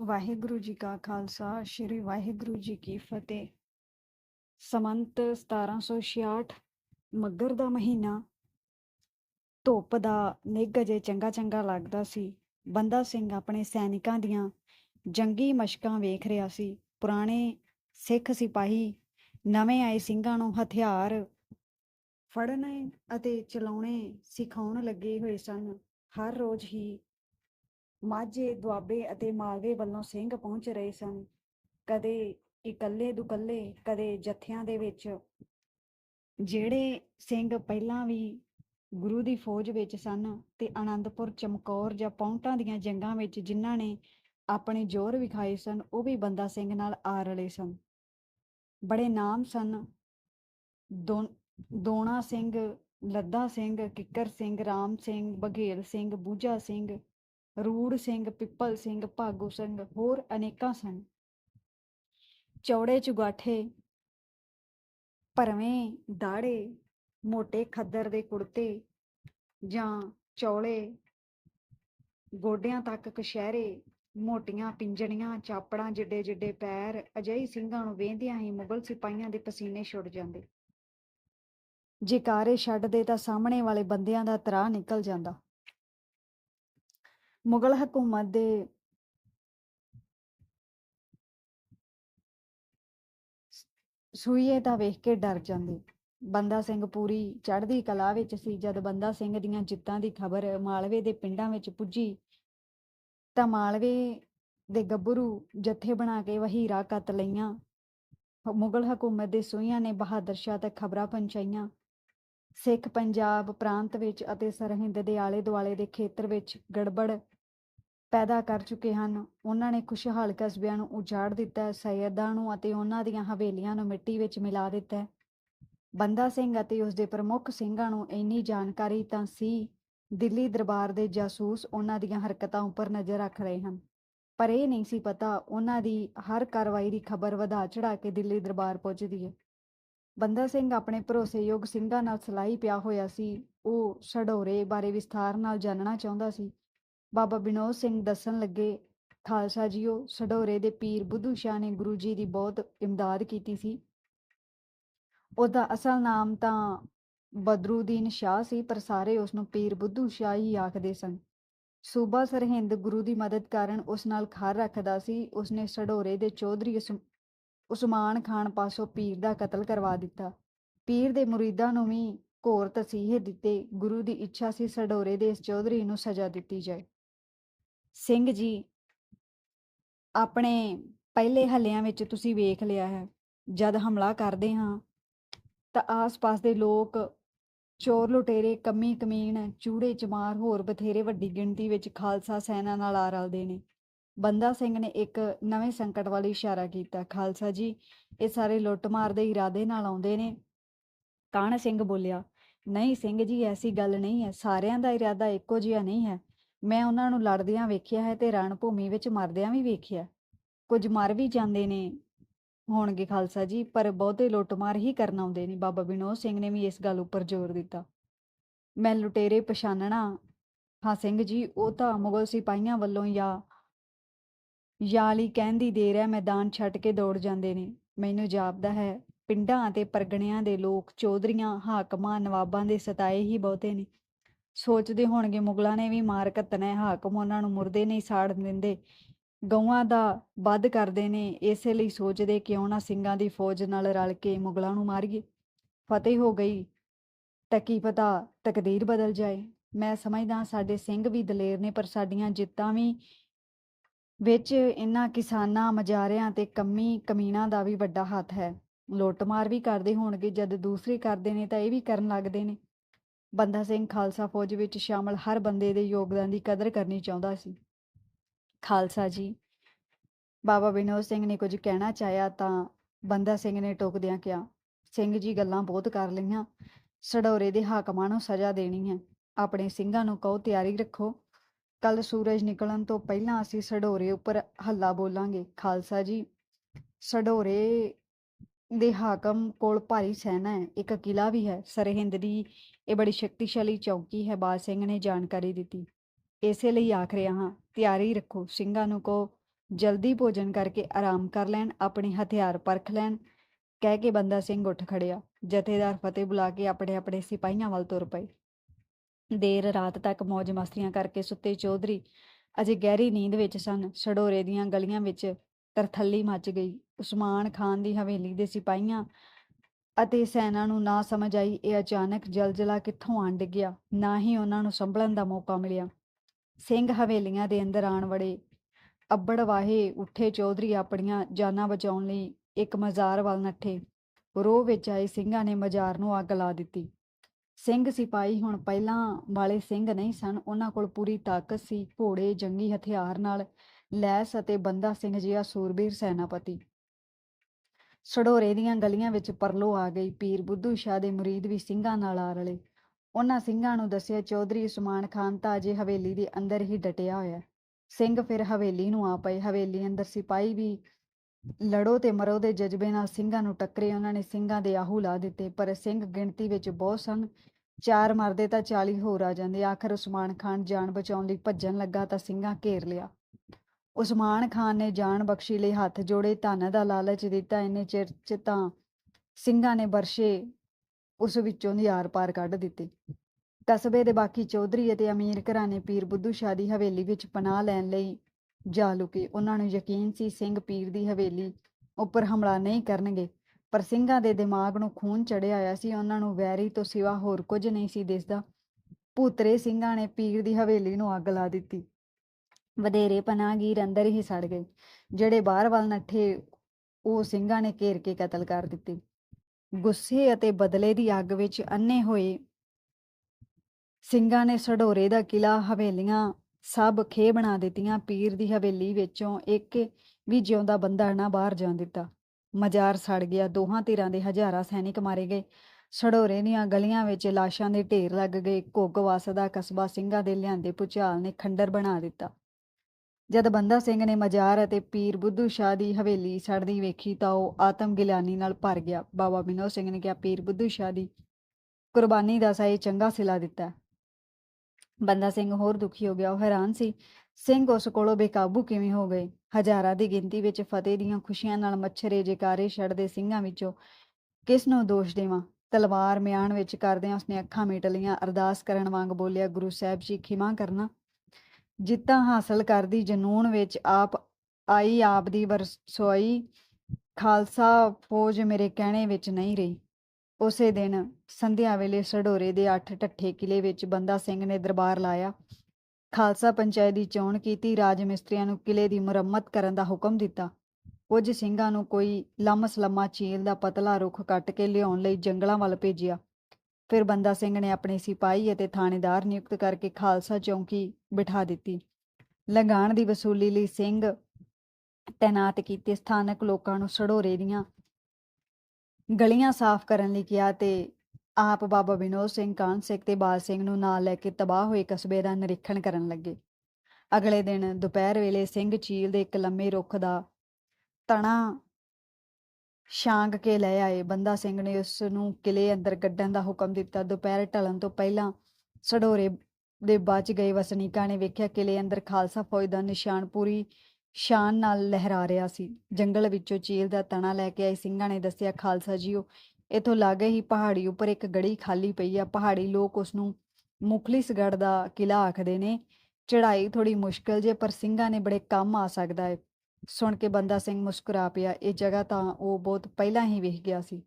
ਵਾਹਿਗੁਰੂ ਜੀ ਕਾ ਖਾਲਸਾ, ਸ੍ਰੀ ਵਾਹਿਗੁਰੂ ਜੀ ਕੀ ਫਤਿਹ। ਸਮੰਤ 1766 ਮੱਗਰ ਦਾ ਮਹੀਨਾ। ਧੁੱਪ ਦਾ ਨਿੱਘ ਜੇ ਚੰਗਾ ਚੰਗਾ ਲੱਗਦਾ ਸੀ। ਬੰਦਾ ਸਿੰਘ ਆਪਣੇ ਸੈਨਿਕਾਂ ਦੀਆਂ ਜੰਗੀ ਮਸ਼ਕਾਂ ਵੇਖ ਰਿਹਾ ਸੀ। ਪੁਰਾਣੇ ਸਿੱਖ ਸਿਪਾਹੀ ਨਵੇਂ ਆਏ ਸਿੰਘਾਂ ਨੂੰ ਹਥਿਆਰ ਫੜਨੇ ਅਤੇ ਚਲਾਉਣੇ ਸਿਖਾਉਣ ਲੱਗੇ ਹੋਏ ਸਨ। ਹਰ ਰੋਜ਼ ਹੀ ਮਾਝੇ, ਦੁਆਬੇ ਅਤੇ ਮਾਲਵੇ ਵੱਲੋਂ ਸਿੰਘ ਪਹੁੰਚ ਰਹੇ ਸਨ। ਕਦੇ ਇਕੱਲੇ ਦੁਕੱਲੇ, ਕਦੇ ਜਥਿਆਂ ਦੇ ਵਿੱਚ। ਜਿਹੜੇ ਸਿੰਘ ਪਹਿਲਾਂ ਵੀ ਗੁਰੂ ਦੀ ਫੌਜ ਵਿੱਚ ਸਨ ਤੇ ਆਨੰਦਪੁਰ, ਚਮਕੌਰ ਜਾਂ ਪੌਂਟਾਂ ਦੀਆਂ ਜੰਗਾਂ ਵਿੱਚ ਜਿਨ੍ਹਾਂ ਨੇ ਆਪਣੇ ਜ਼ੋਰ ਵਿਖਾਏ ਸਨ, ਉਹ ਵੀ ਬੰਦਾ ਸਿੰਘ ਨਾਲ ਆ ਰਲੇ ਸਨ। ਬੜੇ ਨਾਮ ਸਨ। ਦੋ, ਦੋਣਾ ਸਿੰਘ, ਲੱਦਾ ਸਿੰਘ, ਕਿੱਕਰ ਸਿੰਘ, ਰਾਮ ਸਿੰਘ, ਬਘੇਲ ਸਿੰਘ, ਬੂਝਾ ਸਿੰਘ ਰੂੜ ਸਿੰਘ, ਪਿੱਪਲ ਸਿੰਘ, ਭਾਗੋ ਸਿੰਘ, ਹੋਰ ਅਨੇਕਾਂ ਸਨ। ਚੌੜੇ ਚੁਗਾਠੇ, ਭਰਵੇਂ ਦਾੜੇ ਮੋਟੇ ਖੱਦਰ ਦੇ ਕੁੜਤੇ ਜਾਂ ਚੌਲੇ, ਗੋਡਿਆਂ ਤੱਕ ਕਸ਼ਹਿਰੇ ਮੋਟੀਆਂ ਪਿੰਜਣੀਆਂ, ਚਾਪੜਾਂ ਜਿੱਡੇ ਜਿੱਡੇ ਪੈਰ, ਅਜਿਹੀ ਸਿੰਘਾਂ ਨੂੰ ਵੇਂਦਿਆਂ ਹੀ ਮੁਗਲ ਸਿਪਾਹੀਆਂ ਦੇ ਪਸੀਨੇ ਛੁੱਟ ਜਾਂਦੇ। ਜੇਕਾਰੇ ਛੱਡਦੇ ਤਾਂ ਸਾਹਮਣੇ ਵਾਲੇ ਬੰਦਿਆਂ ਦਾ ਤਰਾ ਨਿਕਲ ਜਾਂਦਾ। ਮੁਗਲ ਹਕੂਮਤ ਦੇ ਸੂਈਏ ਤਾਂ ਵੇਖ ਕੇ ਡਰ ਜਾਂਦੇ। ਬੰਦਾ ਸਿੰਘ ਪੂਰੀ ਚੜ੍ਹਦੀ ਕਲਾ ਵਿੱਚ ਸੀ, ਜਦ ਬੰਦਾ ਸਿੰਘ ਦੀਆਂ ਜਿੱਤਾਂ ਦੀ ਖਬਰ ਮਾਲਵੇ ਦੇ ਪਿੰਡਾਂ ਵਿੱਚ ਪੁੱਜੀ, ਤਾਂ ਮਾਲਵੇ ਦੇ ਗੱਭਰੂ ਜੱਥੇ ਬਣਾ ਕੇ ਵਹੀਰਾ ਕੱਤ ਲਈਆਂ। ਮੁਗਲ ਹਕੂਮਤ ਦੇ ਸੂਈਆਂ ਨੇ ਬਹਾਦਰ ਸ਼ਾਹ ਤੱਕ ਖਬਰਾਂ ਪਹੁੰਚਾਈਆਂ। ਸਿੱਖ ਪੰਜਾਬ ਪ੍ਰਾਂਤ ਵਿੱਚ ਅਤੇ ਸਰਹਿੰਦ ਦੇ ਆਲੇ ਦੁਆਲੇ ਦੇ ਖੇਤਰ ਵਿੱਚ ਗੜਬੜ ਪੈਦਾ ਕਰ ਚੁੱਕੇ ਹਨ। ਉਹਨਾਂ ਨੇ ਖੁਸ਼ਹਾਲ ਕਸਬਿਆਂ ਨੂੰ ਉਜਾੜ ਦਿੱਤਾ ਹੈ ਸੈਯਦਾਂ ਨੂੰ ਅਤੇ ਉਹਨਾਂ ਦੀਆਂ ਹਵੇਲੀਆਂ ਨੂੰ ਮਿੱਟੀ ਵਿੱਚ ਮਿਲਾ ਦਿੱਤਾ। ਹੈ ਬੰਦਾ ਸਿੰਘ ਅਤੇ ਉਸ ਦੇ ਪ੍ਰਮੁੱਖ ਸਿੰਘਾਂ ਨੂੰ ਇੰਨੀ ਜਾਣਕਾਰੀ ਤਾਂ ਸੀ, ਦਿੱਲੀ ਦਰਬਾਰ ਦੇ ਜਾਸੂਸ ਉਹਨਾਂ ਦੀਆਂ ਹਰਕਤਾਂ ਉੱਪਰ ਨਜ਼ਰ ਰੱਖ ਰਹੇ ਹਨ। ਪਰ ਇਹ ਨਹੀਂ ਸੀ ਪਤਾ ਉਹਨਾਂ ਦੀ ਹਰ ਕਾਰਵਾਈ ਦੀ ਖਬਰ ਵਧਾ ਚੜਾ ਕੇ ਦਿੱਲੀ ਦਰਬਾਰ ਪਹੁੰਚਦੀ ਹੈ। ਬੰਦਾ ਸਿੰਘ ਆਪਣੇ ਭਰੋਸੇਯੋਗ ਸਿੰਘਾਂ ਨਾਲ ਸਲਾਹੀ ਪਿਆ ਹੋਇਆ ਸੀ। ਉਹ ਛਡੋਰੇ ਬਾਰੇ ਵਿਸਥਾਰ ਨਾਲ ਜਾਣਨਾ ਚਾਹੁੰਦਾ ਸੀ। ਬਾਬਾ ਬਿਨੋਦ ਸਿੰਘ ਦੱਸਣ ਲੱਗੇ, ਖਾਲਸਾ ਜੀਓ ਸਡੋਰੇ ਦੇ ਪੀਰ ਬੁੱਧੂ ਸ਼ਾਹ ਨੇ ਗੁਰੂ ਜੀ ਦੀ ਬਹੁਤ ਇਮਦਾਦ ਕੀਤੀ ਸੀ। ਉਹਦਾ ਅਸਲ ਨਾਮ ਤਾਂ ਬਦਰੂਦੀਨ ਸ਼ਾਹ ਸੀ, ਪਰ ਸਾਰੇ ਉਸ ਨੂੰ ਪੀਰ ਬੁੱਧੂ ਸ਼ਾਹ ਹੀ ਆਖਦੇ ਸਨ। ਸੂਬਾ ਸਰਹਿੰਦ ਗੁਰੂ ਦੀ ਮਦਦ ਕਾਰਨ ਉਸ ਨਾਲ ਖਾਰ ਰੱਖਦਾ ਸੀ। ਉਸਨੇ ਸਡੋਰੇ ਦੇ ਚੌਧਰੀ ਉਸਮਾਨ ਖਾਨ ਪਾਸੋਂ ਪੀਰ ਦਾ ਕਤਲ ਕਰਵਾ ਦਿੱਤਾ। ਪੀਰ ਦੇ ਮੁਰੀਦਾਂ ਨੂੰ ਵੀ ਘੋਰ ਤਸੀਹੇ ਦਿੱਤੇ। ਗੁਰੂ ਦੀ ਇੱਛਾ ਸੀ ਸਡੋਰੇ ਦੇ ਇਸ ਚੌਧਰੀ ਨੂੰ ਸਜ਼ਾ ਦਿੱਤੀ ਜਾਏ। ਸਿੰਘ ਜੀ, ਆਪਣੇ ਪਹਿਲੇ ਹੱਲਿਆਂ ਵਿੱਚ ਤੁਸੀਂ ਵੇਖ ਲਿਆ ਹੈ, ਜਦ ਹਮਲਾ ਕਰਦੇ ਹਾਂ, ਤਾਂ ਆਸ-ਪਾਸ ਦੇ ਲੋਕ ਚੋਰ ਲੁਟੇਰੇ ਕਮੀ ਕਮੀਨ ਚੂੜੇ ਚਮਾਰ ਹੋਰ ਬਥੇਰੇ ਵੱਡੀ ਗਿਣਤੀ ਵਿੱਚ ਖਾਲਸਾ ਸੈਨਾ ਨਾਲ ਆ ਰਲਦੇ ਨੇ। ਬੰਦਾ ਸਿੰਘ ਨੇ ਇੱਕ ਨਵੇਂ ਸੰਕਟ ਵੱਲ ਇਸ਼ਾਰਾ ਕੀਤਾ। ਖਾਲਸਾ ਜੀ, ਇਹ ਸਾਰੇ ਲੁੱਟਮਾਰ ਦੇ ਇਰਾਦੇ ਨਾਲ ਆਉਂਦੇ ਨੇ। ਕਾਹਨ ਸਿੰਘ ਬੋਲਿਆ, ਨਹੀਂ ਸਿੰਘ ਜੀ, ਐਸੀ ਗੱਲ ਨਹੀਂ ਹੈ। ਸਾਰਿਆਂ ਦਾ ਇਰਾਦਾ ਇੱਕੋ ਜਿਹਾ ਨਹੀਂ ਹੈ। ਮੈਂ ਉਹਨਾਂ ਨੂੰ ਲੜਦਿਆਂ ਵੇਖਿਆ ਹੈ ਤੇ ਰਣ ਭੂਮੀ ਵਿੱਚ ਮਰਦਿਆਂ ਵੀ ਵੇਖਿਆ। ਕੁਝ ਮਰ ਵੀ ਜਾਂਦੇ ਨੇ ਹੋਣਗੇ ਖਾਲਸਾ ਜੀ, ਪਰ ਬਹੁਤੇ ਲੁੱਟਮਾਰ ਹੀ ਕਰਨ ਆਉਂਦੇ ਨੇ। ਬਾਬਾ ਵਿਨੋਦ ਸਿੰਘ ਨੇ ਵੀ ਇਸ ਗੱਲ ਉੱਪਰ ਜ਼ੋਰ ਦਿੱਤਾ। ਮੈਂ ਲੁਟੇਰੇ ਪਛਾਨਣਾ, ਹਾਂ ਸਿੰਘ ਜੀ, ਉਹ ਤਾਂ ਮੁਗਲ ਸਿਪਾਹੀਆਂ ਵੱਲੋਂ ਜਾਂ ਯਾਲੀ ਕਹਿੰਦੀ ਦੇਰ ਹੈ, ਮੈਦਾਨ ਛੱਡ ਕੇ ਦੌੜ ਜਾਂਦੇ ਨੇ। ਮੈਨੂੰ ਜਾਪਦਾ ਹੈ, ਪਿੰਡਾਂ ਅਤੇ ਪਰਗਣਿਆਂ ਦੇ ਲੋਕ, ਚੌਧਰੀਆਂ, ਹਾਕਮਾਂ, ਨਵਾਬਾਂ ਦੇ ਸਤਾਏ ਹੀ ਬਹੁਤੇ ਨੇ। ਸੋਚਦੇ ਹੋਣਗੇ ਮੁਗਲਾਂ ਨੇ ਵੀ ਮਾਰ ਕੱਤਣਾ ਹੈ, ਹਾਕਮ ਉਹਨਾਂ ਨੂੰ ਮੁਰਦੇ ਨਹੀਂ ਸਾੜ ਦਿੰਦੇ। ਗਊਆਂ ਦਾ ਵੱਧ ਕਰਦੇ ਨੇ, ਇਸੇ ਲਈ ਸੋਚਦੇ ਕਿਉਂ ਨਾ ਸਿੰਘਾਂ ਦੀ ਫੌਜ ਨਾਲ ਰਲ ਕੇ ਮੁਗਲਾਂ ਨੂੰ ਮਾਰੀਏ। ਫਤਿਹ ਹੋ ਗਈ ਤਾਂ ਕੀ ਪਤਾ ਤਕਦੀਰ ਬਦਲ ਜਾਏ। ਮੈਂ ਸਮਝਦਾ ਸਾਡੇ ਸਿੰਘ ਵੀ ਦਲੇਰ ਨੇ, ਪਰ ਸਾਡੀਆਂ ਜਿੱਤਾਂ ਵੀ ਵਿੱਚ ਇਹਨਾਂ ਕਿਸਾਨਾਂ, ਮਜਾਰਿਆਂ ਤੇ ਕੰਮੀ ਕਮੀਣਾ ਦਾ ਵੀ ਵੱਡਾ ਹੱਥ ਹੈ। ਲੁੱਟਮਾਰ ਵੀ ਕਰਦੇ ਹੋਣਗੇ, ਜਦ ਦੂਸਰੇ ਕਰਦੇ ਨੇ ਤਾਂ ਇਹ ਵੀ ਕਰਨ ਲੱਗਦੇ ਨੇ। ਬੰਦਾ ਸਿੰਘ ਖਾਲਸਾ ਫੌਜ ਵਿੱਚ ਸ਼ਾਮਲ ਹਰ ਬੰਦੇ ਦੇ ਯੋਗਦਾਨ ਦੀ ਕਦਰ ਕਰਨੀ ਚਾਹੁੰਦਾ ਸੀ। ਖਾਲਸਾ ਜੀ, ਬਾਬਾ ਵਿਨੋਦ ਸਿੰਘ ਨੇ ਕੁਝ ਕਹਿਣਾ ਚਾਹਿਆ ਤਾਂ ਬੰਦਾ ਸਿੰਘ ਨੇ ਟੋਕਦਿਆਂ ਕਿਹਾ, ਸਿੰਘ ਜੀ, ਗੱਲਾਂ ਬਹੁਤ ਕਰ ਲਈਆਂ। ਸਡੋਰੇ ਦੇ ਹਾਕਮਾਂ ਨੂੰ ਸਜ਼ਾ ਦੇਣੀ ਹੈ। ਆਪਣੇ ਸਿੰਘਾਂ ਨੂੰ ਕਹੋ, ਤਿਆਰੀ ਰੱਖੋ। ਕੱਲ ਸੂਰਜ ਨਿਕਲਣ ਤੋਂ ਪਹਿਲਾਂ ਅਸੀਂ ਸਡੋਰੇ ਉੱਪਰ ਹੱਲਾ ਬੋਲਾਂਗੇ। ਖਾਲਸਾ ਜੀ, ਸਡੋਰੇ ਦੇ ਹਾਕਮ ਕੋਲ ਭਾਰੀ ਸੈਨਾ ਹੈ ਇੱਕ ਕਿਲਾ ਵੀ ਹੈ ਸਰਹਿੰਦ ਦੀ ਇਹ ਬੜੀ ਸ਼ਕਤੀਸ਼ਾਲੀ ਚੌਕੀ ਹੈ ਬਾਦ ਸਿੰਘ ਨੇ ਜਾਣਕਾਰੀ ਦਿੱਤੀ ਇਸੇ ਲਈ ਆਖ ਰਿਹਾ ਹਾਂ ਤਿਆਰੀ ਰੱਖੋ ਸਿੰਘਾਂ ਨੂੰ ਕਹੋ ਜਲਦੀ ਭੋਜਨ ਕਰਕੇ ਆਰਾਮ ਕਰ ਲੈਣ ਆਪਣੇ ਹਥਿਆਰ ਪਰਖ ਲੈਣ ਕਹਿ ਕੇ ਬੰਦਾ ਸਿੰਘ ਉੱਠ ਖੜਿਆ ਜਥੇਦਾਰ ਫਤਿਹ ਬੁਲਾ ਕੇ ਆਪਣੇ ਆਪਣੇ ਸਿਪਾਹੀਆਂ ਵੱਲ ਤੁਰ ਪਏ ਦੇਰ ਰਾਤ ਤੱਕ ਮौज ਮਸਤੀਆਂ ਕਰਕੇ ਸੁੱਤੇ ਚੌਧਰੀ ਅਜੇ ਗਹਿਰੀ ਨੀਂਦ ਵਿੱਚ ਸਨ ਛਡੋਰੇ ਦੀਆਂ ਗਲੀਆਂ ਵਿੱਚ ਤਰਥੱਲੀ ਮੱਚ ਗਈ। ਉਸਮਾਨ ਖਾਨ ਦੀ ਹਵੇਲੀ ਦੇ ਸਿਪਾਹੀਆਂ ਅਤੇ ਸੈਨਾ ਨੂੰ ਨਾ ਸਮਝ ਆਈ। ਇਹ ਅਚਾਨਕ ਜਲਜਲਾ ਕਿੱਥੋਂ ਆਣ ਡਿੱਗਿਆ ਨਾ ਹੀ ਉਹਨਾਂ ਨੂੰ ਸੰਭਲਣ ਦਾ ਮੌਕਾ ਮਿਲਿਆ। ਸਿੰਘ ਹਵੇਲੀਆਂ ਦੇ ਅੰਦਰ ਆਣ ਵੜੇ। ਅੱਬੜ ਵਾਹੇ ਉੱਠੇ ਚੌਧਰੀ ਆਪਣੀਆਂ ਜਾਨਾਂ ਬਚਾਉਣ ਲਈ ਇੱਕ ਮਜ਼ਾਰ ਵੱਲ ਨੱਠੇ। ਰੋਹ ਵਿੱਚ ਆਏ ਸਿੰਘਾਂ ਨੇ ਮਜ਼ਾਰ ਨੂੰ ਅੱਗ ਲਾ ਦਿੱਤੀ। ਸਿੰਘ ਸਿਪਾਹੀ ਹੁਣ ਪਹਿਲਾਂ ਵਾਲੇ ਸਿੰਘ ਨਹੀਂ ਸਨ। ਉਹਨਾਂ ਕੋਲ ਪੂਰੀ ਤਾਕਤ ਸੀ, ਘੋੜੇ, ਜੰਗੀ, ਹਥਿਆਰ ਨਾਲ ਲੈਸ ਅਤੇ ਬੰਦਾ ਸਿੰਘ ਜਿਹਾ ਸੂਰਬੀਰ ਸੈਨਾਪਤੀ। ਸੜੋਰੇ ਦੀਆਂ ਗਲੀਆਂ ਵਿੱਚ ਪਰਲੋ ਆ ਗਈ ਪੀਰ ਬੁੱਧੂ ਸ਼ਾਹ ਦੇ ਮੁਰੀਦ ਵੀ ਸਿੰਘਾਂ ਨਾਲ ਆ ਰਲੇ। ਉਹਨਾਂ ਸਿੰਘਾਂ ਨੂੰ ਦੱਸਿਆ, ਚੌਧਰੀ ਉਸਮਾਨ ਖਾਨ ਤਾਂ ਅਜੇ ਹਵੇਲੀ ਦੇ ਅੰਦਰ ਹੀ ਡਟਿਆ ਹੋਇਆ ਸਿੰਘ ਫਿਰ ਹਵੇਲੀ ਨੂੰ ਆ ਪਏ। ਹਵੇਲੀ ਅੰਦਰ ਸਿਪਾਹੀ ਵੀ ਲੜੋ ਤੇ ਮਰੋ ਦੇ ਜਜ਼ਬੇ ਨਾਲ ਸਿੰਘਾਂ ਨੂੰ ਟੱਕਰੇ। ਉਹਨਾਂ ਨੇ ਸਿੰਘਾਂ ਦੇ ਆਹੂ ਲਾ ਦਿੱਤੇ, ਪਰ ਸਿੰਘ ਗਿਣਤੀ ਵਿੱਚ ਬਹੁਤ ਸਨ। ਚਾਰ ਮਰਦੇ ਤਾਂ 40 ਹੋਰ ਆ ਜਾਂਦੇ। ਆਖਰ ਉਸਮਾਨ ਖਾਨ ਜਾਨ ਬਚਾਉਣ ਲਈ ਭੱਜਣ ਲੱਗਾ ਤਾਂ ਸਿੰਘਾਂ ਘੇਰ ਲਿਆ। ਉਸਮਾਨ ਖਾਨ ਨੇ ਜਾਨ ਬਖਸ਼ੀ ਲਈ ਹੱਥ ਜੋੜੇ, ਧਨ ਦਾ ਲਾਲਚ ਦਿੱਤਾ। ਇੰਨੇ ਚਿਰ ਚ ਤਾਂ ਸਿੰਘਾਂ ਨੇ ਬਰਸ਼ੇ ਉਸ ਵਿੱਚੋਂ ਦੀ ਆਰ ਪਾਰ ਕੱਢ ਦਿੱਤੀ। ਕਸਬੇ ਦੇ ਬਾਕੀ ਚੌਧਰੀ ਅਤੇ ਅਮੀਰ ਘਰਾਣੇ ਪੀਰ ਬੁੱਧੂ ਸ਼ਾਹ ਦੀ ਹਵੇਲੀ ਵਿੱਚ ਪਨਾਹ ਲੈਣ ਲਈ ਜਾ ਲੁਕੇ। ਉਹਨਾਂ ਨੂੰ ਯਕੀਨ ਸੀ ਸਿੰਘ ਪੀਰ ਦੀ ਹਵੇਲੀ ਉੱਪਰ ਹਮਲਾ ਨਹੀਂ ਕਰਨਗੇ, ਪਰ ਸਿੰਘਾਂ ਦੇ ਦਿਮਾਗ ਨੂੰ ਖੂਨ ਚੜਿਆ ਆਇਆ ਸੀ। ਉਹਨਾਂ ਨੂੰ ਵੈਰੀ ਤੋਂ ਸਿਵਾ ਹੋਰ ਕੁਝ ਨਹੀਂ ਸੀ ਦਿਸਦਾ। ਭੂਤਰੇ ਸਿੰਘਾਂ ਨੇ ਪੀਰ ਦੀ ਹਵੇਲੀ ਨੂੰ ਅੱਗ ਲਾ ਦਿੱਤੀ। ਵਧੇਰੇ ਪਨਾਹਗੀਰ ਅੰਦਰ ਹੀ ਸੜ ਗਏ। ਜਿਹੜੇ ਬਾਹਰ ਵੱਲ ਨੱਠੇ, ਉਹ ਸਿੰਘਾਂ ਨੇ ਘੇਰ ਕੇ ਕਤਲ ਕਰ ਦਿੱਤੇ। ਗੁੱਸੇ ਅਤੇ ਬਦਲੇ ਦੀ ਅੱਗ ਵਿੱਚ ਅੰਨੇ ਹੋਏ ਸਿੰਘਾਂ ਨੇ ਸਢੋਰੇ ਦਾ ਕਿਲਾ ਹਵੇਲੀਆਂ ਸਭ ਖੇ ਬਣਾ ਦਿੱਤੀਆਂ। ਪੀਰ ਦੀ ਹਵੇਲੀ ਵਿੱਚੋਂ ਇੱਕ ਵੀ ਜਿਉਂਦਾ ਬੰਦਾ ਨਾ ਬਾਹਰ ਜਾਣ ਦਿੱਤਾ। ਮਜ਼ਾਰ ਸੜ ਗਿਆ। ਦੋਹਾਂ ਧਿਰਾਂ ਦੇ ਹਜ਼ਾਰਾਂ ਸੈਨਿਕ ਮਾਰੇ ਗਏ। ਸੜੋਰੇ ਦੀਆਂ ਗਲੀਆਂ ਵਿੱਚ ਲਾਸ਼ਾਂ ਦੇ ਢੇਰ ਲੱਗ ਗਏ। ਘੁੱਗ ਵਸਦਾ ਕਸਬਾ ਸਿੰਘਾਂ ਦੇ ਲਿਆਂਦੇ ਭੁਚਾਲ ਨੇ ਖੰਡਰ ਬਣਾ ਦਿੱਤਾ। ਜਦ ਬੰਦਾ ਸਿੰਘ ਨੇ ਮਜ਼ਾਰ ਅਤੇ ਪੀਰ ਬੁੱਧੂ ਸ਼ਾਹ ਦੀ ਹਵੇਲੀ ਸੜਦੀ ਵੇਖੀ ਤਾਂ ਉਹ ਆਤਮ ਗਿਲਾਨੀ ਨਾਲ ਭਰ ਗਿਆ। ਬਾਬਾ ਬਿਨੋ ਸਿੰਘ ਨੇ ਕਿਹਾ, ਪੀਰ ਬੁੱਧੂ ਸ਼ਾਹ ਦੀ ਕੁਰਬਾਨੀ ਦਾ ਸਾ ਚੰਗਾ ਸਿਲਾ ਦਿੱਤਾ ਬੰਦਾ ਸਿੰਘ ਹੋਰ ਦੁਖੀ ਹੋ ਗਿਆ। ਉਹ ਹੈਰਾਨ ਸੀ, ਸਿੰਘ ਉਸ ਕੋਲੋਂ ਬੇਕਾਬੂ ਕਿਵੇਂ ਹੋ ਗਏ? ਹਜ਼ਾਰਾਂ ਦੀ ਗਿਣਤੀ ਵਿੱਚ ਫਤਿਹ ਦੀਆਂ ਖੁਸ਼ੀਆਂ ਨਾਲ ਮੱਛਰੇ ਜੇਕਾਰੇ ਛੱਡਦੇ ਸਿੰਘਾਂ ਵਿੱਚੋਂ ਕਿਸ ਨੂੰ ਦੋਸ਼ ਦੇਵਾਂ? ਤਲਵਾਰ ਮਿਆਨ ਵਿੱਚ ਕਰਦਿਆਂ ਉਸਨੇ ਅੱਖਾਂ ਮੀਟ ਲਈਆਂ। ਅਰਦਾਸ ਕਰਨ ਵਾਂਗ ਬੋਲਿਆ, ਗੁਰੂ ਸਾਹਿਬ ਜੀ, ਖਿਮਾ ਕਰਨਾ। ਜਿੱਤਾਂ ਹਾਸਲ ਕਰਦੀ ਜਨੂਨ ਵਿੱਚ ਆਪ ਆਈ, ਆਪ ਦੀ ਵਰਸੋਈ। ਖਾਲਸਾ ਫੌਜ ਮੇਰੇ ਕਹਿਣੇ ਵਿੱਚ ਨਹੀਂ ਰਹੀ। ਉਸੇ ਦਿਨ ਸੰਧਿਆ ਵੇਲੇ ਸਢੋਰੇ ਦੇ ਅੱਠ ਠੱਠੇ ਕਿਲੇ ਵਿੱਚ ਬੰਦਾ ਸਿੰਘ ਨੇ ਦਰਬਾਰ ਲਾਇਆ। ਖਾਲਸਾ ਪੰਚਾਇਤ ਦੀ ਚੋਣ ਕੀਤੀ, ਰਾਜ ਮਿਸਤਰੀਆਂ ਨੂੰ ਕਿਲੇ ਦੀ ਮੁਰੰਮਤ ਕਰਨ ਦਾ ਹੁਕਮ ਦਿੱਤਾ। ਕੁਝ ਸਿੰਘਾਂ ਨੂੰ ਕੋਈ ਲੰਮਸ ਲੰਮਾ ਚੀਲ ਦਾ ਪਤਲਾ ਰੁੱਖ ਕੱਟ ਕੇ ਲਿਆਉਣ ਲਈ ਜੰਗਲਾਂ ਵੱਲ ਭੇਜਿਆ। ਫਿਰ ਬੰਦਾ ਸਿੰਘ ਨੇ ਆਪਣੇ ਸਿਪਾਹੀ ਅਤੇ ਥਾਣੇਦਾਰ ਨਿਯੁਕਤ ਕਰਕੇ ਖਾਲਸਾ ਚੌਂਕੀ ਬਿਠਾ ਦਿੱਤੀ। ਲਗਾਨ ਦੀ ਵਸੂਲੀ ਲਈ ਸਿੰਘ ਤੈਨਾਤ ਕੀਤੇ। ਸਥਾਨਕ ਲੋਕਾਂ ਨੂੰ ਸੜੋਰੇ ਦੀਆਂ ਗਲੀਆਂ ਸਾਫ਼ ਕਰਨ ਲਈ ਕਿਹਾ ਤੇ ਆਪ ਬਾਬਾ ਵਿਨੋਦ ਸਿੰਘ ਕਾਨ ਸਿੰਘ ਤੇ ਬਾਲ ਸਿੰਘ ਨੂੰ ਨਾਲ ਲੈ ਕੇ ਤਬਾਹ ਹੋਏ ਕਸਬੇ ਦਾ ਨਿਰੀਖਣ ਕਰਨ ਲੱਗੇ। ਅਗਲੇ ਦਿਨ ਦੁਪਹਿਰ ਵੇਲੇ ਸਿੰਘ ਚੀਲ ਦੇ ਇੱਕ ਲੰਮੇ ਰੁੱਖ ਦਾ ਤਣਾ ਛਾਂਗ ਕੇ ਲੈ ਆਏ। ਬੰਦਾ ਸਿੰਘ ਨੇ ਉਸ ਨੂੰ ਕਿਲੇ ਅੰਦਰ ਕੱਢਣ ਦਾ ਹੁਕਮ ਦਿੱਤਾ। ਦੁਪਹਿਰ ਢਲਣ ਤੋਂ ਪਹਿਲਾਂ ਸੜੋਰੇ ਦੇ ਬਚ ਗਏ ਵਸਨੀਕਾਂ ਨੇ ਵੇਖਿਆ ਕਿਲੇ ਅੰਦਰ ਖਾਲਸਾ ਫੌਜ ਦਾ ਨਿਸ਼ਾਨ ਪੂਰੀ ਸ਼ਾਨ ਨਾਲ ਲਹਿਰਾ ਰਿਹਾ ਸੀ। ਜੰਗਲ ਵਿੱਚੋਂ ਚੀਲ ਦਾ ਤਣਾ ਲੈ ਕੇ ਆਏ ਸਿੰਘਾਂ ਨੇ ਦੱਸਿਆ, ਖਾਲਸਾ ਜੀਓ, ਇਥੋਂ ਲਾਗੇ ਹੀ ਪਹਾੜੀ ਉੱਪਰ ਇੱਕ ਗੜੀ ਖਾਲੀ ਪਈ ਆ। ਪਹਾੜੀ ਲੋਕ ਉਸ ਨੂੰ ਮੁਖਲਿਸਗੜ੍ਹ ਦਾ ਕਿਲਾ ਆਖਦੇ ਨੇ। ਚੜ੍ਹਾਈ ਥੋੜੀ ਮੁਸ਼ਕਲ ਜੇ, ਪਰ ਸਿੰਘਾਂ ਨੇ ਬੜੇ ਕੰਮ ਆ ਸਕਦਾ ਹੈ ਸੁਣ ਕੇ ਬੰਦਾ ਸਿੰਘ ਮੁਸਕਰਾ ਪਿਆ, ਇਹ ਜਗ੍ਹਾ ਤਾਂ ਉਹ ਬਹੁਤ ਪਹਿਲਾਂ ਹੀ ਵੇਖ ਗਿਆ ਸੀ।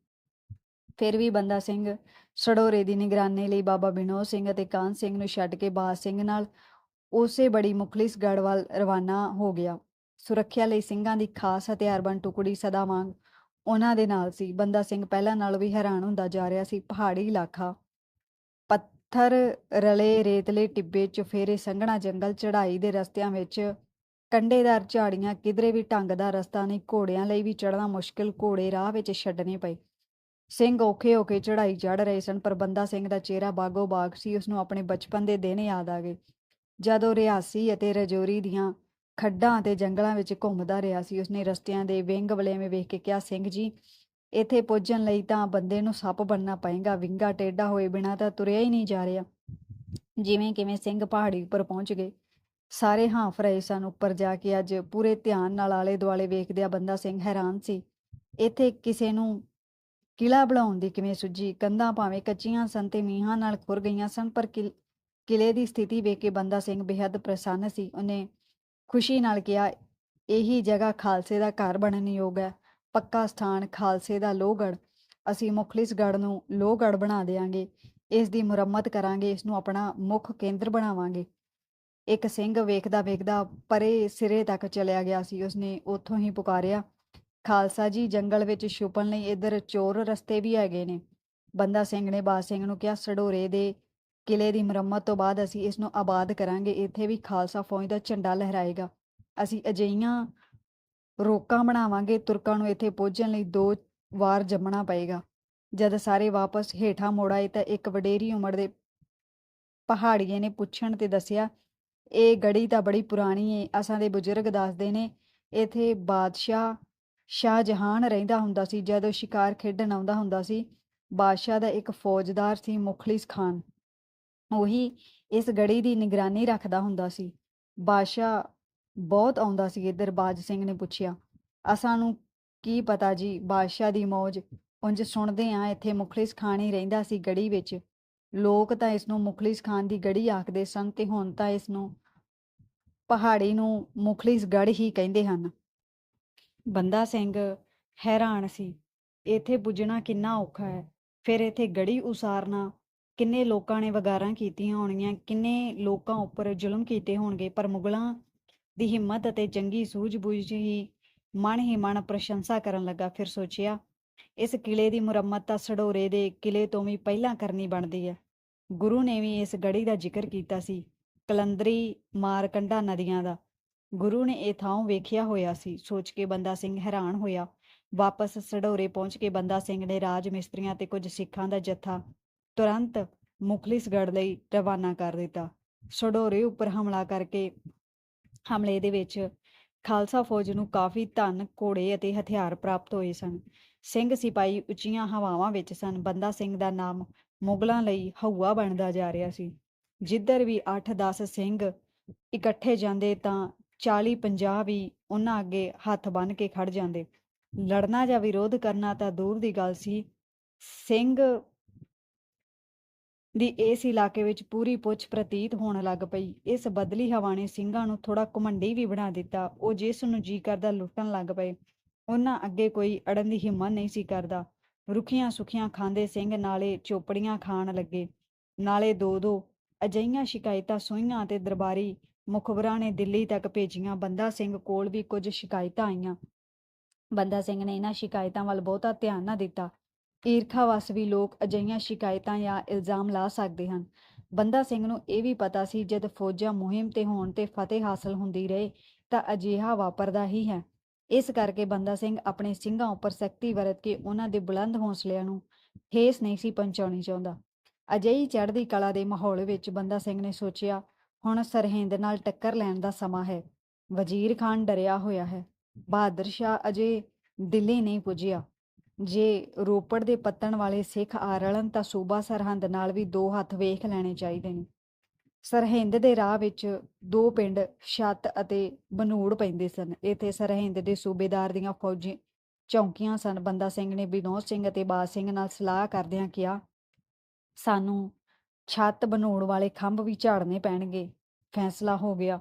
ਫਿਰ ਵੀ ਬੰਦਾ ਸਿੰਘ ਸੜੋਰੇ ਦੀ ਨਿਗਰਾਨੀ ਲਈ ਬਾਬਾ ਬਿਨੋ ਸਿੰਘ ਅਤੇ ਕਾਨ ਸਿੰਘ ਨੂੰ ਛੱਡ ਕੇ ਬਾਜ ਸਿੰਘ ਨਾਲ ਉਸੇ ਬੜੀ ਮੁਖਲਿਸਗੜ੍ਹ ਵੱਲ ਰਵਾਨਾ ਹੋ ਗਿਆ। ਸੁਰੱਖਿਆ ਲਈ ਸਿੰਘਾਂ ਦੀ ਖਾਸ ਹਥਿਆਰਬੰਦ ਟੁਕੜੀ ਸਦਾ ਵਾਂਗ ਉਹਨਾਂ ਦੇ ਨਾਲ ਸੀ। ਬੰਦਾ ਸਿੰਘ ਪਹਿਲਾਂ ਨਾਲੋਂ ਵੀ ਹੈਰਾਨ ਹੁੰਦਾ ਜਾ ਰਿਹਾ ਸੀ। ਪਹਾੜੀ ਇਲਾਕਾ, ਪੱਥਰ ਰਲੇ ਰੇਤਲੇ ਟਿੱਬੇ ਚੁਫੇਰੇ ਸੰਘਣਾ ਜੰਗਲ ਚੜ੍ਹਾਈ ਦੇ ਰਸਤਿਆਂ ਵਿੱਚ ਕੰਡੇਦਾਰ ਝਾੜੀਆਂ ਕਿਧਰੇ ਵੀ ਢੰਗ ਦਾ ਰਸਤਾ ਨਹੀਂ, ਘੋੜਿਆਂ ਲਈ ਵੀ ਚੜ੍ਹਨਾ ਮੁਸ਼ਕਿਲ, ਘੋੜੇ ਰਾਹ ਵਿੱਚ ਛੱਡਣੇ ਪਏ। ਸਿੰਘ ਔਖੇ ਹੋ ਕੇ ਚੜਾਈ ਚੜ੍ਹ ਰਹੇ ਸਨ, ਪਰ ਬੰਦਾ ਸਿੰਘ ਦਾ ਚਿਹਰਾ ਬਾਗੋ ਬਾਗ ਸੀ ਉਸ ਨੂੰ ਆਪਣੇ ਬਚਪਨ ਦੇ ਦਿਨ ਯਾਦ ਆ ਗਏ। ਜਦੋਂ ਰਿਆਸੀ ਅਤੇ ਰਜੌਰੀ ਦੀਆਂ ਖੱਡਾਂ ਅਤੇ ਜੰਗਲਾਂ ਵਿੱਚ ਘੁੰਮਦਾ ਰਿਹਾ ਸੀ, ਉਸਨੇ ਰਸਤਿਆਂ ਦੇ ਵਿੰਗ ਵਲੇਵੇਂ ਵੇਖ ਕੇ ਕਿਹਾ, ਸਿੰਘ ਜੀ, ਇੱਥੇ ਪੁੱਜਣ ਲਈ ਤਾਂ ਬੰਦੇ ਨੂੰ ਸੱਪ ਬਣਨਾ ਪਏਗਾ, ਵਿੰਗਾ ਟੇਢਾ ਹੋਏ ਬਿਨਾਂ ਤਾਂ ਤੁਰਿਆ ਹੀ ਨਹੀਂ ਜਾ ਰਿਹਾ। ਜਿਵੇਂ ਕਿਵੇਂ ਸਿੰਘ ਪਹਾੜੀ ਉੱਪਰ ਪਹੁੰਚ ਗਏ ਸਾਰੇ ਹਾਂਫ ਰਹੇ ਸਨ ਉੱਪਰ ਜਾ ਕੇ। ਅੱਜ ਪੂਰੇ ਧਿਆਨ ਨਾਲ ਆਲੇ ਦੁਆਲੇ ਵੇਖਦਿਆਂ ਬੰਦਾ ਸਿੰਘ ਹੈਰਾਨ ਸੀ। ਇੱਥੇ ਕਿਸੇ ਨੂੰ ਕਿਲਾ ਬਣਾਉਣ ਦੀ ਕਿਵੇਂ ਸੁੱਝੀ? ਕੰਧਾਂ ਭਾਵੇਂ ਕੱਚੀਆਂ ਸਨ ਤੇ ਮੀਂਹਾਂ ਨਾਲ ਖੁਰ ਗਈਆਂ ਸਨ, ਪਰ ਕਿਲ- ਕਿਲੇ ਦੀ ਸਥਿਤੀ ਵੇਖ ਕੇ ਬੰਦਾ ਸਿੰਘ ਬੇਹੱਦ ਪ੍ਰਸੰਨ ਸੀ। ਉਹਨੇ ਖੁਸ਼ੀ ਨਾਲ ਕਿਹਾ, ਇਹੀ ਜਗ੍ਹਾ ਖਾਲਸੇ ਦਾ ਘਰ ਬਣਨ ਯੋਗ ਹੈ। ਪੱਕਾ ਸਥਾਨ ਖਾਲਸੇ ਦਾ ਲੋਹਗੜ੍ਹ। ਅਸੀਂ ਮੁਖਲਿਸਗੜ੍ਹ ਨੂੰ ਲੋਹਗੜ੍ਹ ਬਣਾ ਦੇਵਾਂਗੇ ਇਸ ਦੀ ਮੁਰੰਮਤ ਕਰਾਂਗੇ, ਇਸ ਨੂੰ ਆਪਣਾ ਮੁੱਖ ਕੇਂਦਰ ਬਣਾਵਾਂਗੇ। ਇੱਕ ਸਿੰਘ ਵੇਖਦਾ ਵੇਖਦਾ ਪਰੇ ਸਿਰੇ ਤੱਕ ਚਲਿਆ ਗਿਆ ਸੀ, ਉਸਨੇ ਉੱਥੋਂ ਹੀ ਪੁਕਾਰਿਆ, ਖਾਲਸਾ ਜੀ, ਜੰਗਲ ਵਿੱਚ ਛੁਪਣ ਲਈ ਇੱਧਰ ਚੋਰ ਰਸਤੇ ਵੀ ਹੈਗੇ ਨੇ। ਬੰਦਾ ਸਿੰਘ ਨੇ ਬਾਦ ਸਿੰਘ ਨੂੰ ਕਿਹਾ, ਸਡੋਰੇ ਦੇ ਕਿਲੇ ਦੀ ਮੁਰੰਮਤ ਤੋਂ ਬਾਅਦ ਅਸੀਂ ਇਸ ਨੂੰ ਆਬਾਦ ਕਰਾਂਗੇ, ਇੱਥੇ ਵੀ ਖਾਲਸਾ ਫੌਜ ਦਾ ਝੰਡਾ ਲਹਿਰਾਏਗਾ। ਅਸੀਂ ਅਜਿਹੀਆਂ ਰੋਕਾਂ ਬਣਾਵਾਂਗੇ, ਤੁਰਕਾਂ ਨੂੰ ਇੱਥੇ ਪਹੁੰਚਣ ਲਈ ਦੋ ਵਾਰ ਜੰਮਣਾ ਪਏਗਾ। ਜਦ ਸਾਰੇ ਵਾਪਸ ਹੇਠਾਂ ਮੁੜ ਆਏ ਤਾਂ ਇੱਕ ਵਡੇਰੀ ਉਮਰ ਦੇ ਪਹਾੜੀਏ ਨੇ ਪੁੱਛਣ ਤੇ ਦੱਸਿਆ ਇਹ ਗੜੀ ਤਾਂ ਬੜੀ ਪੁਰਾਣੀ ਏ, ਅਸਾਂ ਦੇ ਬਜ਼ੁਰਗ ਦੱਸਦੇ ਨੇ, ਇੱਥੇ ਬਾਦਸ਼ਾਹ ਸ਼ਾਹਜਹਾਨ ਰਹਿੰਦਾ ਹੁੰਦਾ ਸੀ, ਜਦੋਂ ਸ਼ਿਕਾਰ ਖੇਡਣ ਆਉਂਦਾ ਹੁੰਦਾ ਸੀ, ਬਾਦਸ਼ਾਹ ਦਾ ਇੱਕ ਫੌਜਦਾਰ ਸੀ ਮੁਖਲਿਸ ਖਾਨ, ਉਹੀ ਇਸ ਗੜੀ ਦੀ ਨਿਗਰਾਨੀ ਰੱਖਦਾ ਹੁੰਦਾ ਸੀ। ਬਾਦਸ਼ਾਹ ਬਹੁਤ ਆਉਂਦਾ ਸੀ ਇੱਧਰ, ਬਾਜ ਸਿੰਘ ਨੇ ਪੁੱਛਿਆ, ਅਸਾਂ ਨੂੰ ਕੀ ਪਤਾ ਜੀ, ਬਾਦਸ਼ਾਹ ਦੀ ਮੌਜ, ਉਂਝ ਸੁਣਦੇ ਆ, ਇੱਥੇ ਮੁਖਲਿਸ ਖਾਨ ਹੀ ਰਹਿੰਦਾ ਸੀ ਗੜੀ ਵਿੱਚ, ਲੋਕ ਤਾਂ ਇਸ ਨੂੰ ਮੁਖਲਿਸ ਖਾਨ ਦੀ ਗੜੀ ਆਖਦੇ ਸਨ, ਤੇ ਹੁਣ ਤਾਂ ਇਸ ਨੂੰ ਪਹਾੜੀ ਨੂੰ ਮੁਖਲਿਸਗੜ੍ਹ ਹੀ ਕਹਿੰਦੇ ਹਨ। ਬੰਦਾ ਸਿੰਘ ਹੈਰਾਨ ਸੀ, ਇੱਥੇ ਪੁੱਜਣਾ ਕਿੰਨਾ ਔਖਾ ਹੈ? ਫਿਰ ਇੱਥੇ ਗੜੀ ਉਸਾਰਨਾ, ਕਿੰਨੇ ਲੋਕਾਂ ਨੇ ਵਗਾਰਾਂ ਕੀਤੀਆਂ ਹੋਣਗੀਆਂ, ਕਿੰਨੇ ਲੋਕਾਂ ਉੱਪਰ ਜ਼ੁਲਮ ਕੀਤੇ ਹੋਣਗੇ, ਪਰ ਮੁਗਲਾਂ ਦੀ ਹਿੰਮਤ ਅਤੇ ਚੰਗੀ ਸੂਝ-ਬੂਝ ਹੀ ਮਨ ਹੀ ਮਨ ਪ੍ਰਸ਼ੰਸਾ ਕਰਨ ਲੱਗਾ, ਫਿਰ ਸੋਚਿਆ, ਇਸ ਕਿਲੇ ਦੀ ਮੁਰੰਮਤ ਤਾਂ ਸੜੋਰੇ ਦੇ ਕਿਲੇ ਤੋਂ ਵੀ ਪਹਿਲਾਂ ਕਰਨੀ ਬਣਦੀ ਹੈ। ਗੁਰੂ ਨੇ ਵੀ ਇਸ ਗੜੀ ਦਾ ਜ਼ਿਕਰ ਕੀਤਾ ਸੀ। ਕਲੰਦਰੀ ਮਾਰਕੰਡਾ ਨਦੀਆਂ ਦਾ। ਗੁਰੂ ਨੇ ਇਹ ਥਾਂ ਵੇਖਿਆ ਹੋਇਆ ਸੀ। ਸੋਚ ਕੇ ਬੰਦਾ ਸਿੰਘ ਹੈਰਾਨ ਹੋਇਆ। ਵਾਪਸ ਸਡੋਰੇ ਪਹੁੰਚ ਕੇ ਬੰਦਾ ਸਿੰਘ ਨੇ ਰਾਜ ਮਿਸਤਰੀਆਂ ਤੇ ਕੁਝ ਸਿੱਖਾਂ ਦਾ ਜੱਥਾ ਤੁਰੰਤ ਮੁਖਲਿਸਗੜ੍ਹ ਲਈ ਰਵਾਨਾ ਕਰ ਦਿੱਤਾ। ਸਡੋਰੇ ਉੱਪਰ ਹਮਲਾ ਕਰਕੇ ਹਮਲੇ ਦੇ ਵਿੱਚ ਖਾਲਸਾ ਫੌਜ ਨੂੰ ਕਾਫੀ ਧਨ, ਘੋੜੇ ਅਤੇ ਹਥਿਆਰ ਪ੍ਰਾਪਤ ਹੋਏ ਸਨ। ਸਿੰਘ ਸਿਪਾਹੀ ਉੱਚੀਆਂ ਹਵਾਵਾਂ ਵਿੱਚ ਸਨ। ਬੰਦਾ ਸਿੰਘ ਦਾ ਨਾਮ ਮੁਗਲਾਂ ਲਈ ਹਊਆ ਬਣਦਾ ਜਾ ਰਿਹਾ ਸੀ। ਜਿੱਧਰ ਵੀ 8-10 ਸਿੰਘ ਇਕੱਠੇ ਜਾਂਦੇ ਤਾਂ 40-50 ਵੀ ਉਹਨਾਂ ਅੱਗੇ ਹੱਥ ਬੰਨ੍ਹ ਕੇ ਖੜ ਜਾਂਦੇ। ਲੜਨਾ ਜਾਂ ਵਿਰੋਧ ਕਰਨਾ ਤਾਂ ਦੂਰ ਦੀ ਗੱਲ ਸੀ। ਸਿੰਘ ਦੀ ਇਸ ਇਲਾਕੇ ਵਿੱਚ ਪੂਰੀ ਪੁੱਛ ਪ੍ਰਤੀਤ ਹੋਣ ਲੱਗ ਪਈ। ਇਸ ਬਦਲੀ ਹਵਾ ਨੇ ਸਿੰਘਾਂ ਨੂੰ ਥੋੜਾ ਘਮੰਡੀ ਵੀ ਬਣਾ ਦਿੱਤਾ। ਉਹ ਜਿਸ ਨੂੰ ਜੀ ਕਰਦਾ ਲੁੱਟਣ ਲੱਗ ਪਏ। ਉਹਨਾਂ ਅੱਗੇ ਕੋਈ ਅੜਨ ਦੀ ਹਿੰਮਤ ਨਹੀਂ ਸੀ ਕਰਦਾ। ਰੁੱਖੀਆਂ ਸੁਖੀਆਂ ਖਾਂਦੇ ਸਿੰਘ ਨਾਲੇ ਚੋਪੜੀਆਂ ਖਾਣ ਲੱਗੇ। ਨਾਲੇ ਦੋ ਦੋ ਅਜਈਆਂ ਸ਼ਿਕਾਇਤਾਂ ਸੋਹੀਆਂ ਤੇ ਦਰਬਾਰੀ ਮੁਖਬਰਾਂ ਨੇ ਦਿੱਲੀ ਤੱਕ ਭੇਜੀਆਂ। ਬੰਦਾ ਸਿੰਘ ਕੋਲ ਵੀ ਕੁਝ ਸ਼ਿਕਾਇਤਾਂ ਆਈਆਂ। ਬੰਦਾ ਸਿੰਘ ਨੇ ਇਹਨਾਂ ਸ਼ਿਕਾਇਤਾਂ ਵੱਲ ਬਹੁਤਾ ਧਿਆਨ ਨਾ ਦਿੱਤਾ। ਈਰਖਾ ਵਸ ਲੋਕ ਅਜਿਹੀਆਂ ਸ਼ਿਕਾਇਤਾਂ ਜਾਂ ਇਲਜ਼ਾਮ ਲਾ ਸਕਦੇ ਹਨ। ਬੰਦਾ ਸਿੰਘ ਨੂੰ ਇਹ ਵੀ ਪਤਾ ਸੀ, ਜਦ ਫੌਜਾਂ ਮੁਹਿੰਮ ਤੇ ਹੋਣ ਤੇ ਫਤਿਹ ਹਾਸਲ ਹੁੰਦੀ ਰਹੇ, ਤਾਂ ਅਜਿਹਾ ਵਾਪਰਦਾ ਹੀ ਹੈ। ਇਸ ਕਰਕੇ ਬੰਦਾ ਸਿੰਘ ਆਪਣੇ ਸਿੰਘਾਂ ਉੱਪਰ ਸਖਤੀ ਵਰਤ ਕੇ ਉਹਨਾਂ ਦੇ ਬੁਲੰਦ ਹੌਸਲਿਆਂ ਨੂੰ ਠੇਸ ਨਹੀਂ ਸੀ ਪਹੁੰਚਾਉਣੀ ਚਾਹੁੰਦਾ। ਅਜਿਹੀ ਚੜ੍ਹਦੀ ਕਲਾ ਦੇ ਮਾਹੌਲ ਵਿੱਚ ਬੰਦਾ ਸਿੰਘ ਨੇ ਸੋਚਿਆ, ਹੁਣ ਸਰਹਿੰਦ ਨਾਲ ਟੱਕਰ ਲੈਣ ਦਾ ਸਮਾਂ ਹੈ। ਵਜ਼ੀਰ ਖਾਨ ਡਰਿਆ ਹੋਇਆ ਹੈ। ਬਹਾਦਰ ਸ਼ਾਹ ਅਜੇ ਦਿੱਲੀ ਨਹੀਂ ਪੁੱਜਿਆ। ਜੇ ਰੋਪੜ ਦੇ ਪੱਤਣ ਵਾਲੇ ਸਿੱਖ ਆ ਰਲਣ ਤਾਂ ਸੂਬਾ ਸਰਹੰਦ ਨਾਲ ਵੀ ਦੋ ਹੱਥ ਵੇਖ ਲੈਣੇ ਚਾਹੀਦੇ ਨੇ। ਸਰਹਿੰਦ ਦੇ ਰਾਹ ਵਿੱਚ ਦੋ ਪਿੰਡ ਛੱਤ ਅਤੇ ਬਨੂੜ ਪੈਂਦੇ ਸਨ। ਇੱਥੇ ਸਰਹਿੰਦ ਦੇ ਸੂਬੇਦਾਰ ਦੀਆਂ ਫੌਜੀ ਚੌਂਕੀਆਂ ਸਨ। ਬੰਦਾ ਸਿੰਘ ਨੇ ਵਿਨੋਦ ਸਿੰਘ ਅਤੇ ਬਾਜ ਸਿੰਘ ਨਾਲ ਸਲਾਹ ਕਰਦਿਆਂ ਕਿਹਾ ਸਾਨੂੰ ਛੱਤ ਬਨੂੜ ਵਾਲੇ ਖੰਭ ਵੀ ਝਾੜਨੇ ਪੈਣਗੇ। ਫੈਸਲਾ ਹੋ ਗਿਆ।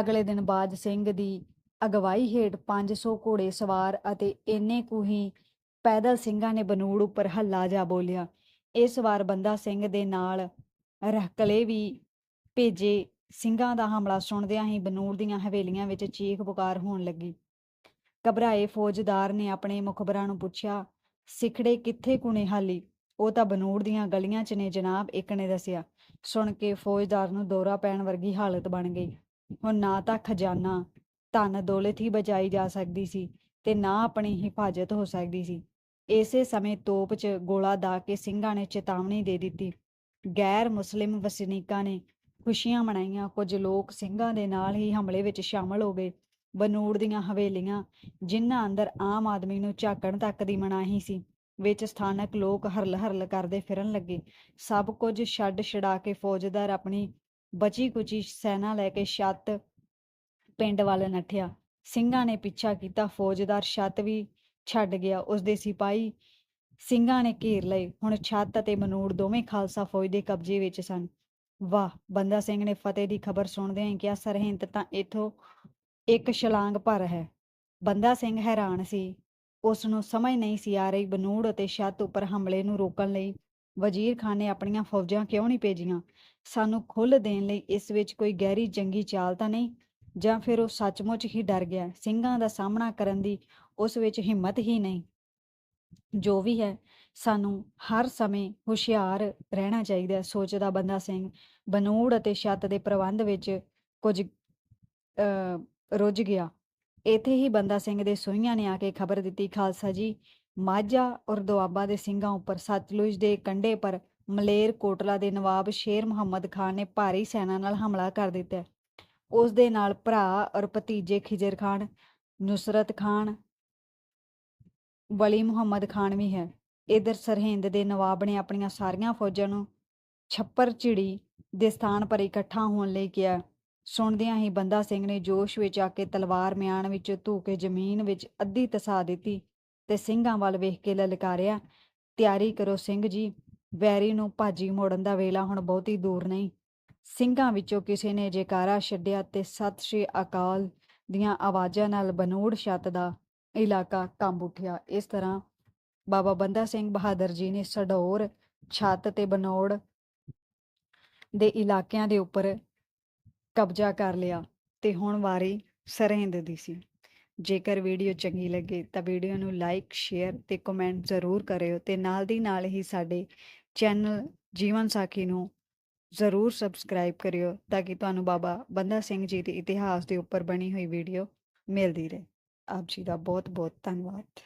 ਅਗਲੇ ਦਿਨ ਬਾਜ ਸਿੰਘ ਦੀ ਅਗਵਾਈ ਹੇਠ 500 ਘੋੜੇ ਸਵਾਰ ਅਤੇ ਇੰਨੇ ਕੁ ਹੀ ਪੈਦਲ ਸਿੰਘਾਂ ਨੇ ਬਨੂੜ ਉੱਪਰ ਹੱਲਾ ਜਾ ਬੋਲਿਆ। ਇਸ ਵਾਰ ਬੰਦਾ ਸਿੰਘ ਦੇ ਨਾਲ ਰਹਿਕਲੇ ਵੀ ਭੇਜੇ। ਸਿੰਘਾਂ ਦਾ ਹਮਲਾ ਸੁਣਦਿਆਂ ਹੀ ਬਨੂੜ ਦੀਆਂ ਹਵੇਲੀਆਂ ਵਿੱਚ ਚੀਖ ਪੁਕਾਰ ਹੋਣ ਲੱਗੀ। ਘਬਰਾਏ ਫੌਜਦਾਰ ਨੇ ਆਪਣੇ ਮੁਖਬਰਾਂ ਨੂੰ ਪੁੱਛਿਆ, ਸਿਖੜੇ ਕਿੱਥੇ ਕੁਨੇ ਹਾਲੀ? ਉਹ ਤਾਂ ਬਨੂੜ ਦੀਆਂ ਗਲੀਆਂ 'ਚ ਨੇ ਜਨਾਬ, ਇੱਕ ਨੇ ਦੱਸਿਆ, ਸੁਣ ਕੇ ਫੌਜਦਾਰ ਨੂੰ ਦੌਰਾ ਪੈਣ ਵਰਗੀ ਹਾਲਤ ਬਣ ਗਈ। ਹੁਣ ਨਾ ਤਾਂ ਖਜ਼ਾਨਾ, ਧਨ ਦੌਲਤ ਹੀ ਬਚਾਈ ਜਾ ਸਕਦੀ ਸੀ ਤੇ ਨਾ ਆਪਣੀ ਹਿਫਾਜ਼ਤ ਹੋ ਸਕਦੀ ਸੀ। ਇਸੇ ਸਮੇਂ ਤੋਪ 'ਚ ਗੋਲਾ ਦਾ ਕੇ ਸਿੰਘਾਂ ਨੇ ਚੇਤਾਵਨੀ ਦੇ ਦਿੱਤੀ। ਗੈਰ ਮੁਸਲਿਮ ਵਸਨੀਕਾਂ ਨੇ ਖੁਸ਼ੀਆਂ ਮਨਾਈਆਂ। ਕੁਝ ਲੋਕ ਸਿੰਘਾਂ ਦੇ ਨਾਲ ਹੀ ਹਮਲੇ ਵਿੱਚ ਸ਼ਾਮਲ ਹੋ ਗਏ। ਬਨੂੜ ਦੀਆਂ ਹਵੇਲੀਆਂ, ਜਿਨ੍ਹਾਂ ਅੰਦਰ ਆਮ ਆਦਮੀ ਨੂੰ ਝਾਕਣ ਤੱਕ ਦੀ ਮਨਾਹੀ ਸੀ। ਵਿੱਚ ਸਥਾਨਕ ਲੋਕ ਹਰਲ ਹਰਲ ਕਰਦੇ ਫਿਰਨ ਲੱਗੇ। ਸਭ ਕੁਝ ਛੱਡ ਛਡਾ ਕੇ ਫੌਜਦਾਰ ਆਪਣੀ ਬਚੀ ਕੁਚੀ ਸੈਨਾ ਲੈ ਕੇ ਛੱਤ ਪਿੰਡ ਵੱਲ ਨੱਠਿਆ। ਸਿੰਘਾਂ ਨੇ ਪਿੱਛਾ ਕੀਤਾ। ਫੌਜਦਾਰ ਛੱਤ ਵੀ ਛੱਡ ਗਿਆ। ਉਸਦੇ ਸਿਪਾਹੀ ਸਿੰਘਾਂ ਨੇ ਘੇਰ ਲਏ। ਹੁਣ ਛੱਤ ਅਤੇ ਮਨੂੜ ਦੋਵੇਂ ਖਾਲਸਾ ਫੌਜ ਦੇ ਕਬਜ਼ੇ ਵਿੱਚ ਸਨ। ਵਾਹ, ਬੰਦਾ ਸਿੰਘ ਨੇ ਫਤਿਹ ਦੀ ਖਬਰ ਸੁਣਦਿਆਂ ਹੀ ਕਿਹਾ, ਸਰਹਿੰਦ ਤਾਂ ਇਥੋਂ ਇੱਕ ਛਲਾਂਗ ਭਰ ਹੈ। ਬੰਦਾ ਸਿੰਘ ਹੈਰਾਨ ਸੀ। ਉਸ ਨੂੰ ਸਮਝ ਨਹੀਂ ਸੀ ਆ ਰਹੀ ਬਨੂੜ ਅਤੇ ਛੱਤ ਉੱਪਰ ਹਮਲੇ ਨੂੰ ਰੋਕਣ ਲਈ ਵਜ਼ੀਰ ਖਾਨ ਨੇ ਆਪਣੀਆਂ ਫੌਜਾਂ ਕਿਉਂ ਨਹੀਂ ਭੇਜੀਆਂ? ਸਾਨੂੰ ਖੁੱਲ ਦੇਣ ਲਈ ਇਸ ਵਿੱਚ ਕੋਈ ਗਹਿਰੀ ਜੰਗੀ ਚਾਲ ਤਾਂ ਨਹੀਂ? ਜਾਂ ਫਿਰ ਉਹ ਸੱਚਮੁੱਚ ਹੀ ਡਰ ਗਿਆ ਸਿੰਘਾਂ ਦਾ ਸਾਹਮਣਾ ਕਰਨ ਦੀ ਉਸ ਵਿੱਚ ਹਿੰਮਤ ਹੀ ਨਹੀਂ? ਜੋ ਵੀ ਹੈ ਸਾਨੂੰ ਹਰ ਸਮੇਂ ਹੁਸ਼ਿਆਰ ਰਹਿਣਾ ਚਾਹੀਦਾ ਹੈ ਸੋਚਦਾ ਬੰਦਾ ਸਿੰਘ ਬਨੂੜ ਅਤੇ ਛੱਤ ਦੇ ਪ੍ਰਬੰਧ ਵਿੱਚ ਕੁਝ ਅ, ਰੁੱਝ ਗਿਆ। ਇੱਥੇ ਹੀ ਬੰਦਾ ਸਿੰਘ ਦੇ ਸੋਹੀਆਂ ਨੇ ਆ ਕੇ ਖਬਰ ਦਿੱਤੀ, ਖਾਲਸਾ ਜੀ। ਮਾਝਾ ਔਰ ਦੁਆਬਾ ਦੇ ਸਿੰਘਾਂ ਉੱਪਰ ਸਤਲੁਜ ਦੇ ਕੰਢੇ ਪਰ ਮਲੇਰ ਕੋਟਲਾ ਦੇ ਨਵਾਬ ਸ਼ੇਰ ਮੁਹੰਮਦ ਖਾਨ ਨੇ ਭਾਰੀ ਸੈਨਾ ਨਾਲ ਹਮਲਾ ਕਰ ਦਿੱਤਾ। ਹੈ। ਉਸ ਦੇ ਨਾਲ ਭਰਾ ਔਰ ਭਤੀਜੇ ਖਿਜਰ ਖਾਨ, ਨੁਸਰਤ ਖਾਨ, ਵਲੀ ਮੁਹੰਮਦ ਖਾਨ ਵੀ ਹੈ। ਇਧਰ ਸਰਹਿੰਦ ਦੇ ਨਵਾਬ ਨੇ ਆਪਣੀਆਂ ਸਾਰੀਆਂ ਫੌਜਾਂ ਨੂੰ ਛੱਪਰ ਝਿੜੀ ਦੇ ਸਥਾਨ ਪਰ ਇਕੱਠਾ ਹੋਣ ਲਈ ਕਿਹਾ। ਸੁਣਦਿਆਂ ਹੀ ਬੰਦਾ ਸਿੰਘ ਨੇ ਜੋਸ਼ ਵਿੱਚ ਆ ਕੇ ਤਲਵਾਰ ਮਿਆਨ ਵਿੱਚ ਧੂ ਕੇ ਜ਼ਮੀਨ ਵਿੱਚ ਅੱਧੀ ਤਸਾ ਦਿੱਤੀ ਤੇ ਸਿੰਘਾਂ ਵੱਲ ਵੇਖ ਕੇ ਲਲਕਾਰਿਆ, ਤਿਆਰੀ ਕਰੋ ਸਿੰਘ ਜੀ, ਵੈਰੀ ਨੂੰ ਭਾਜੀ ਮੋੜਨ ਦਾ ਵੇਲਾ ਹੁਣ ਬਹੁਤੀ ਦੂਰ ਨਹੀਂ। ਸਿੰਘਾਂ ਵਿੱਚੋਂ ਕਿਸੇ ਨੇ ਜੈਕਾਰਾ ਛੱਡਿਆ ਤੇ ਸਤਿ ਸ਼੍ਰੀ ਅਕਾਲ ਦੀਆਂ ਆਵਾਜ਼ਾਂ ਨਾਲ ਬਨੂੜ ਛੱਤ ਦਾ ਇਲਾਕਾ ਕੰਬ ਉੱਠਿਆ। ਇਸ ਤਰ੍ਹਾਂ ਬਾਬਾ ਬੰਦਾ ਸਿੰਘ ਬਹਾਦਰ ਜੀ ਨੇ ਸਡੌਰ ਛੱਤ ਤੇ ਬਨੌੜ ਦੇ ਇਲਾਕਿਆਂ ਦੇ ਉੱਪਰ ਕਬਜ਼ਾ ਕਰ ਲਿਆ ਤੇ ਹੁਣ ਵਾਰੀ ਸਰਹਿੰਦ ਦੀ ਸੀ। ਜੇਕਰ ਵੀਡੀਓ ਚੰਗੀ ਲੱਗੇ ਤਾਂ ਵੀਡੀਓ ਨੂੰ ਲਾਈਕ, ਸ਼ੇਅਰ ਤੇ ਕਮੈਂਟ ਜ਼ਰੂਰ ਕਰਿਓ ਤੇ ਨਾਲ ਦੀ ਨਾਲ ਹੀ ਸਾਡੇ ਚੈਨਲ ਜੀਵਨ ਸਾਖੀ ਨੂੰ ਜ਼ਰੂਰ ਸਬਸਕ੍ਰਾਈਬ ਕਰਿਓ ਤਾਂ ਕਿ ਤੁਹਾਨੂੰ ਬਾਬਾ ਬੰਦਾ ਸਿੰਘ ਜੀ ਦੇ ਇਤਿਹਾਸ ਦੇ ਉੱਪਰ ਬਣੀ ਹੋਈ ਵੀਡੀਓ ਮਿਲਦੀ ਰਹੇ। ਆਪ ਜੀ ਦਾ ਬਹੁਤ ਬਹੁਤ ਧੰਨਵਾਦ।